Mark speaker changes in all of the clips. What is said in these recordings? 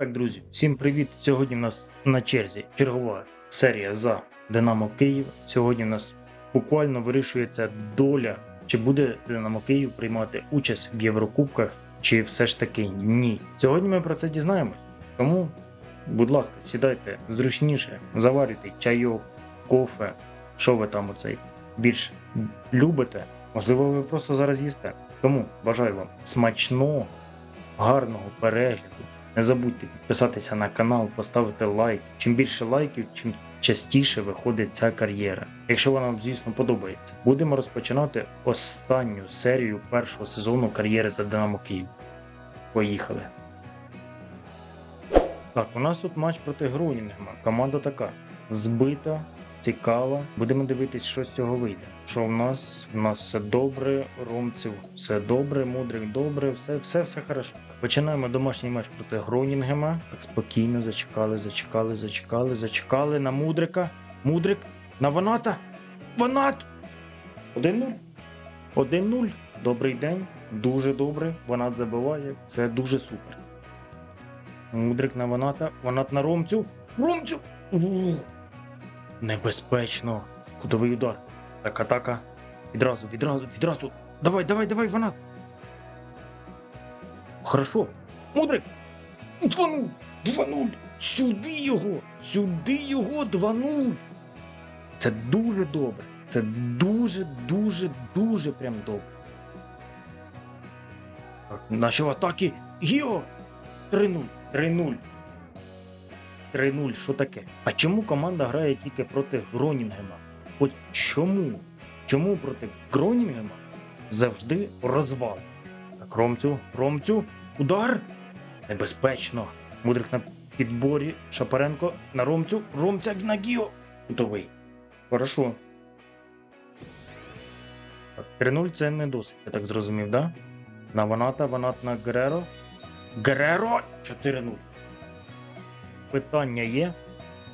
Speaker 1: Так, друзі, всім привіт! Сьогодні в нас на черзі чергова серія за Динамо Київ. Сьогодні в нас буквально вирішується доля, чи буде Динамо Київ приймати участь в Єврокубках, чи все ж таки ні. Сьогодні ми про це дізнаємось. Тому, будь ласка, сідайте зручніше, заварюйте чайок, кофе, що ви там оцей більш любите. Можливо, ви просто зараз їсте. Тому бажаю вам смачного, гарного перегляду. Не забудьте підписатися на канал, поставити лайк. Чим більше лайків, чим частіше виходить ця кар'єра. Якщо вона вам, звісно, подобається, будемо розпочинати останню серію першого сезону кар'єри за Динамо Київ. Поїхали. Так, у нас тут матч проти Гронінгема. Команда така збита, цікава. Будемо дивитись, що з цього вийде. Що в нас? У нас все добре, Ромців, все добре, мудрик добре, все, все, все хорошо. Починаємо домашній матч проти Гронінгема. Так спокійно зачекали, зачекали, зачекали, зачекали на мудрика. Мудрик на Ваната. Ванат! 1-0. 1-0. Добрий день. Дуже добре. Ванат забиває. Це дуже супер. Мудрик на Ваната. Ванат на Ромцю. Ромцю! Небезпечно. Кудовий удар. Так, атака. Відразу, відразу, відразу. Давай, давай, давай, Ванат. Хорошо. Мудрик. 2-0. 2-0. Сюди його. Сюди його 2-0. Це дуже добре. Це дуже, дуже, дуже прям добре. Так, наші атаки. Гіо. 3-0. 3-0. 3-0. Що таке? А чому команда грає тільки проти Гронінгема? От чому? Чому проти Гронінгема завжди розвал? Так, Ромцю, Ромцю, удар! Небезпечно. Мудрик на підборі. Шапаренко на Ромцю. Ромця на Гіо. Готовий. Хорошо. 3-0 це не досить, я так зрозумів, да? На Ваната, Ванат на Гереро. Гереро 4-0. Питання є,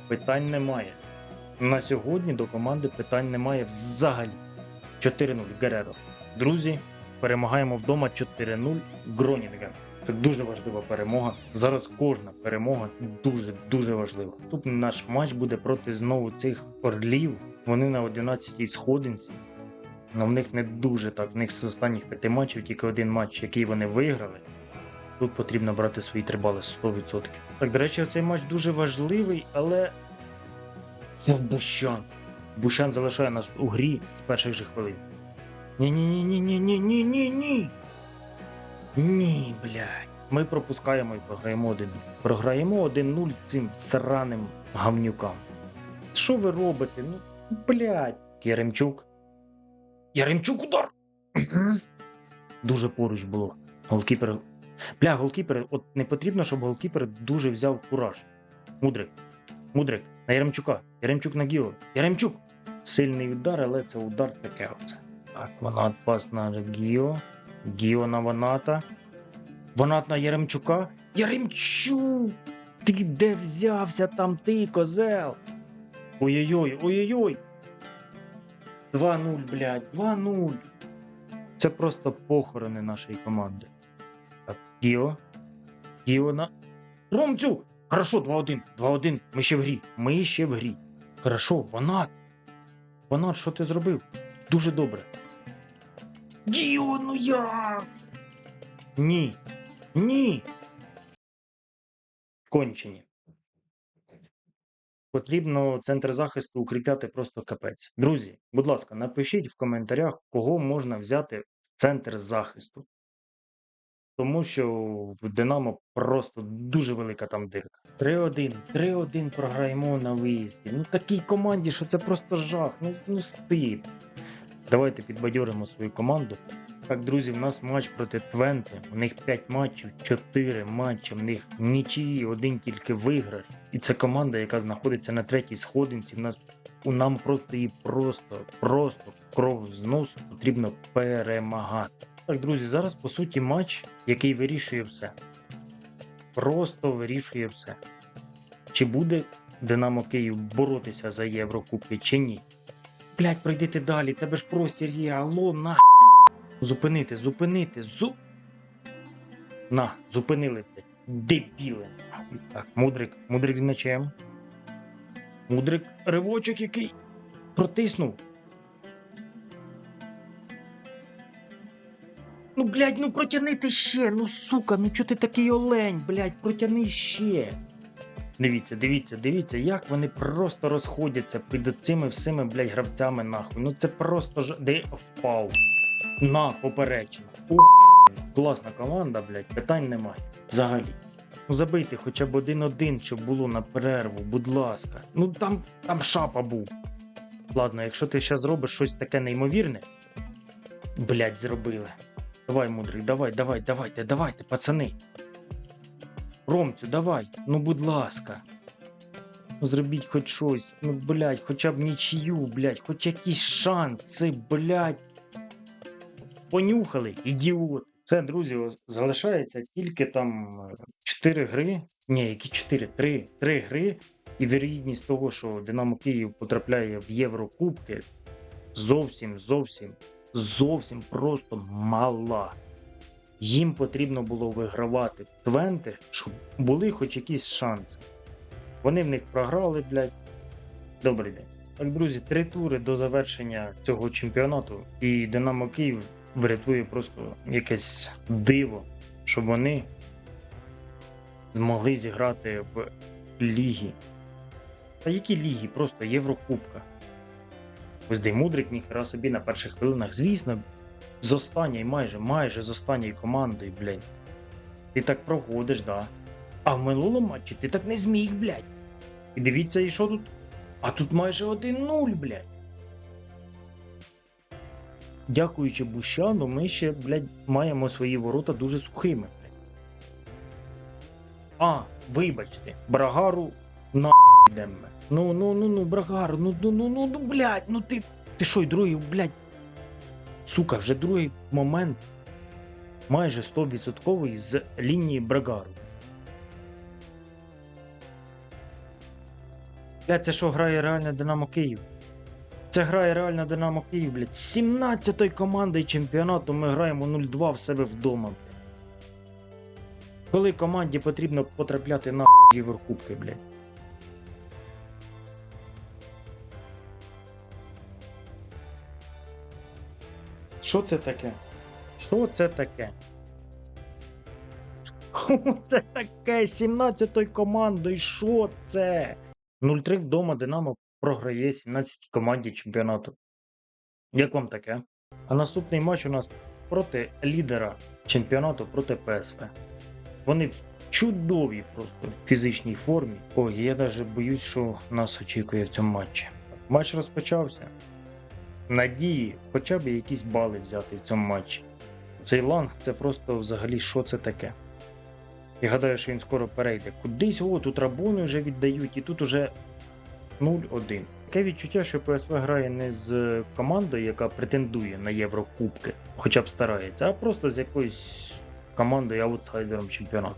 Speaker 1: питань немає. На сьогодні до команди питань немає взагалі. 4-0 Гереро. Друзі, перемагаємо вдома 4-0 Гронінгем. Це дуже важлива перемога. Зараз кожна перемога дуже дуже важлива. Тут наш матч буде проти знову цих орлів. Вони на 11-й сходинці. Но в них не дуже так. В них з останніх п'яти матчів тільки один матч, який вони виграли. Тут потрібно брати свої три бали 100%. Так, до речі, цей матч дуже важливий, але. Бущан. Бущан залишає нас у грі з перших же хвилин. Ні-ні-ні-ні-ні-ні-ні-ні. Ні, блядь. Ми пропускаємо і програємо 1 Програємо 1-0 цим сраним гавнюкам. Що ви робите? Ну, блядь. Яремчук. Яремчук удар! Дуже поруч було. Голкіпер. Бля, голкіпер, от не потрібно, щоб голкіпер дуже взяв кураж. Мудрик. Мудрик. На Яремчука. Яремчук на Гіо. Яремчук! Сильний удар, але це удар таке оце. Так, Ванат пас на Гіо. Гіо на Ваната. Ванат на Яремчука. Яремчук! Ти де взявся там ти, козел? Ой-ой-ой, ой-ой-ой. 2-0, блядь, 2-0. Це просто похорони нашої команди. Так, Гіо. Гіо на. Ромцю! Хорошо, 2-1. 2-1. Ми ще в грі. Ми ще в грі. Хорошо, Ванат. Ванат, що ти зробив? Дуже добре. Гіо, ну як? Ні. Ні. Кончені. Потрібно центр захисту укріпляти просто капець. Друзі, будь ласка, напишіть в коментарях, кого можна взяти в центр захисту. Тому що в Динамо просто дуже велика там дирка. 3-1, 3-1 програємо на виїзді. Ну такій команді, що це просто жах. Ну, ну стид. Давайте підбадьоримо свою команду. Так, друзі, в нас матч проти Твенте. У них 5 матчів, 4 матчі, в них нічиї, один тільки виграш. І це команда, яка знаходиться на третій сходинці. В нас у нам просто її просто, просто кров з носу потрібно перемагати. Так, друзі, зараз по суті матч, який вирішує все. Просто вирішує все. Чи буде Динамо Київ боротися за Єврокубки, чи ні? Блять, пройдите далі, тебе ж простір є, алло, на. Зупинити, зупинити, зу. На, зупинили, блядь. Дебіли. Так, мудрик, мудрик з м'ячем. Мудрик, ривочок який протиснув. Ну, блядь, ну протяни ти ще, ну сука, ну чого ти такий олень, блядь, протяни ще. Дивіться, дивіться, дивіться, як вони просто розходяться під цими всіми, блядь, гравцями нахуй. Ну це просто ж. Де впав. На, поперечина. Ух, класна команда, блядь, питань немає. Взагалі. Ну забийте хоча б один-один, щоб було на перерву, будь ласка. Ну там, там шапа був. Ладно, якщо ти ще зробиш щось таке неймовірне. Блядь, зробили. Давай, мудрий, давай, давай, давайте, давайте, пацани. Ромцю, давай, ну будь ласка. Ну зробіть хоч щось. Ну, блядь, хоча б нічию, блядь, хоч якийсь шанс. Блядь. Понюхали, ідіот. Це, друзі, залишається тільки там 4 гри. Ні, які 4? 3. 3 гри. І вірогідність того, що Динамо Київ потрапляє в Єврокубки, зовсім, зовсім, зовсім просто мала. Їм потрібно було вигравати Твенти, щоб були хоч якісь шанси. Вони в них програли, блядь. Добрий день. Так, друзі, три тури до завершення цього чемпіонату, і Динамо Київ врятує просто якесь диво, щоб вони змогли зіграти в лігі. Та які ліги? Просто Єврокубка. Ось Мудрик ніхера собі на перших хвилинах, звісно, з останньої, майже, майже з останньої командою, блядь. Ти так проходиш, да. А в минулому матчі ти так не зміг, блядь. І дивіться, і що тут? А тут майже 1-0, блядь. Дякуючи Бущану, ми ще, блядь, маємо свої ворота дуже сухими, блядь. А, вибачте, Брагару на йдемо. Ну, ну, ну, ну, Брагару, ну, ну, ну, ну, ну, блядь, ну ти. Ти що, й другий, блядь, Сука, вже другий момент майже 100% з лінії Брагару. Блядь, це що грає реально Динамо Київ? Це грає реально Динамо Київ, блядь. 17-ї командою чемпіонату ми граємо 0-2 в себе вдома, блядь. Коли команді потрібно потрапляти на Єврокубки, блядь. Що це таке? Що це таке? Це таке? 17-ї командою, що це? 0-3 вдома Динамо програє 17 команді чемпіонату. Як вам таке? А наступний матч у нас проти лідера чемпіонату проти ПСВ. Вони в чудовій просто фізичній формі. Ой, я навіть боюсь, що нас очікує в цьому матчі. Матч розпочався надії хоча б якісь бали взяти в цьому матчі. Цей ланг це просто взагалі що це таке. Я гадаю, що він скоро перейде. Кудись о, тут рабони вже віддають, і тут уже 0-1. Таке відчуття, що ПСВ грає не з командою, яка претендує на Єврокубки, хоча б старається, а просто з якоюсь командою аутсайдером чемпіонату.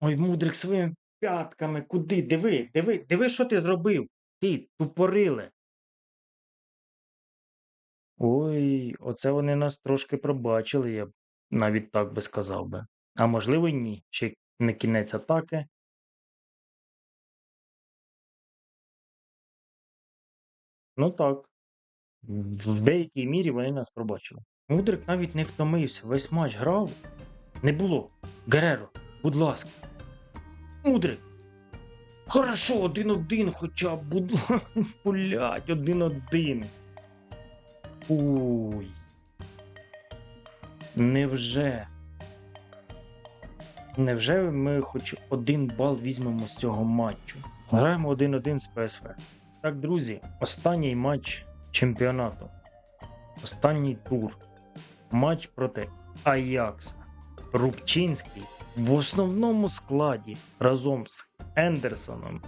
Speaker 1: Ой, мудрик своїми п'ятками, куди? Диви, диви, диви, що ти зробив? Ти тупориле. Ой, оце вони нас трошки пробачили, я б навіть так би сказав би. А можливо, й ні. Ще не кінець атаки. Ну так. В деякій мірі вони нас пробачили. Мудрик навіть не втомився, весь матч грав. Не було. Гереро, будь ласка. Мудрик. Хорошо, один-один хоча б, будь ласка, блядь, один-один. Уй. Невже? Невже ми хоч один бал візьмемо з цього матчу? Граємо 1-1 з ПСВ. Так, друзі, останній матч чемпіонату. Останній тур. Матч проти Аякса. Рубчинський в основному складі разом з Ендерсоном,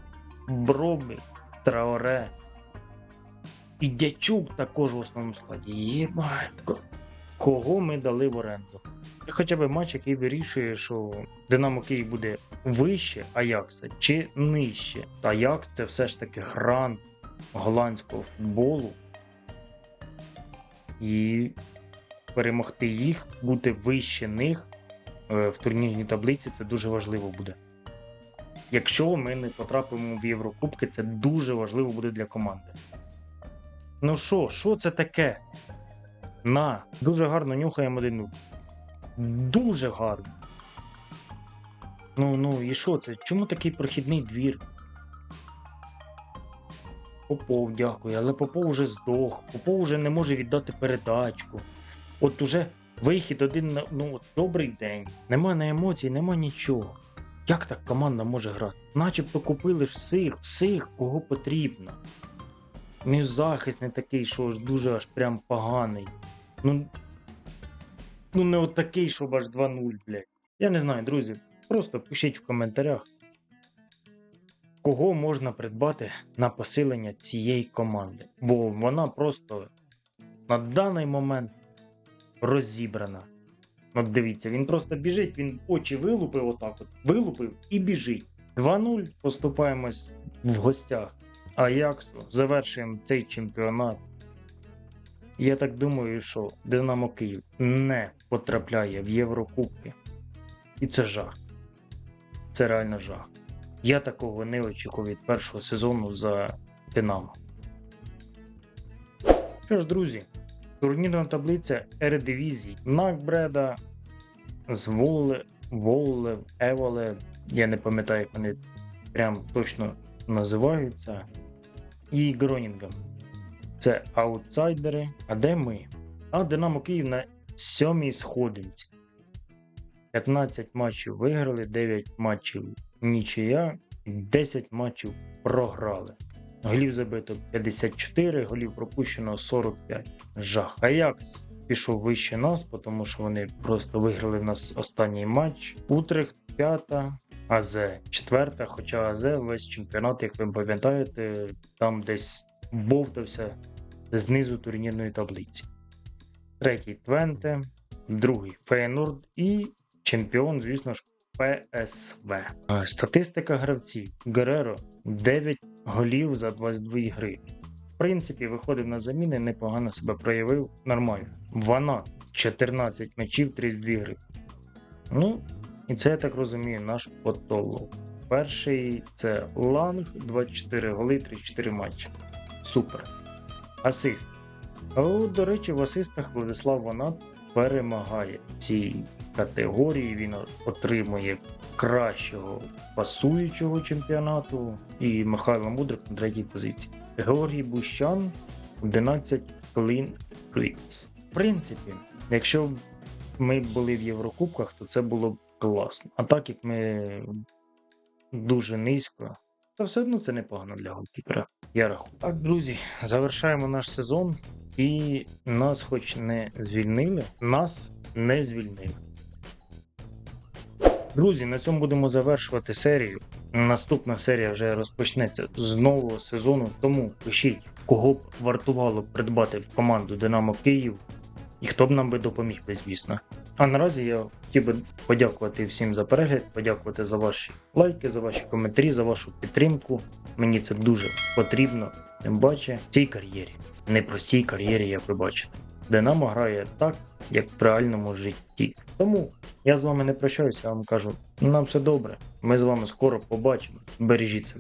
Speaker 1: Бробі, Траоре. Дячук також в основному складі. Єбать. Кого ми дали в оренду? Це хоча б матч, який вирішує, що Динамо Київ буде вище Аякса чи нижче. Аякс це все ж таки грант голландського футболу. І перемогти їх, бути вище них е, в турнірній таблиці, це дуже важливо буде. Якщо ми не потрапимо в Єврокубки, це дуже важливо буде для команди. Ну що, що це таке? На, дуже гарно нюхаємо 1-0. Дуже гарно. Ну, ну, і що це? Чому такий прохідний двір? Попов, дякую, але Попов уже здох. Попов уже не може віддати передачку. От уже вихід один на ну, от добрий день. Нема на емоцій, нема нічого. Як так команда може грати? Начебто купили всіх, всіх, кого потрібно. Ну захист не такий, що ж дуже аж прям поганий. Ну, ну не от такий, щоб аж 2-0, блядь. Я не знаю, друзі. Просто пишіть в коментарях, кого можна придбати на посилення цієї команди. Бо вона просто на даний момент розібрана. От дивіться, він просто біжить, він очі вилупив отак от, вилупив і біжить. 2-0 поступаємось в гостях. Аяксу завершуємо цей чемпіонат. Я так думаю, що Динамо Київ не потрапляє в Єврокубки. І це жах. Це реально жах. Я такого не очікував від першого сезону за Динамо. Що ж, друзі, турнірна таблиця Ередивізії. Накбреда з Воле, Воле, Еволе. Я не пам'ятаю, як вони прям точно називаються. І Гронінгом. Це аутсайдери. А де ми? А Динамо Київ на сьомій сходинці. 15 матчів виграли, 9 матчів нічия, 10 матчів програли. Голів забито 54, голів пропущено 45. Жах. Аякс пішов вище нас, тому що вони просто виграли в нас останній матч. Утрехт п'ята, АЗ четверта. Хоча АЗ весь чемпіонат, як ви пам'ятаєте, там десь бовтався знизу турнірної таблиці. Третій Твенте, другий Фейнорд і чемпіон, звісно ж, ПСВ. Статистика гравців. Гереро 9 голів за 22 гри. В принципі, виходив на заміни, непогано себе проявив. Нормально. Вона 14 м'ячів, 32 гри. Ну, і це я так розумію, наш потолок. Перший це Ланг, 24 голи, 34 матчі. Супер. Асист. А до речі, в асистах Владислав Ванат перемагає в цій категорії. Він отримує кращого пасуючого чемпіонату і Михайло Мудрик на третій позиції. Георгій Бущан 11 клін кліц. В принципі, якщо б ми були в Єврокубках, то це було б класно. А так як ми дуже низько, то все одно це непогано для голкіпера. Я рахую. Так, друзі, завершаємо наш сезон. І нас, хоч не звільнили, нас не звільнили. Друзі, на цьому будемо завершувати серію. Наступна серія вже розпочнеться з нового сезону. Тому пишіть, кого б вартувало придбати в команду Динамо Київ і хто б нам би допоміг, звісно. А наразі я хотів би подякувати всім за перегляд, подякувати за ваші лайки, за ваші коментарі, за вашу підтримку. Мені це дуже потрібно. Тим паче в цій кар'єрі, непростій кар'єрі, як ви бачите. Динамо грає так, як в реальному житті. Тому я з вами не прощаюся, я вам кажу, нам все добре. Ми з вами скоро побачимо. Бережіть себе.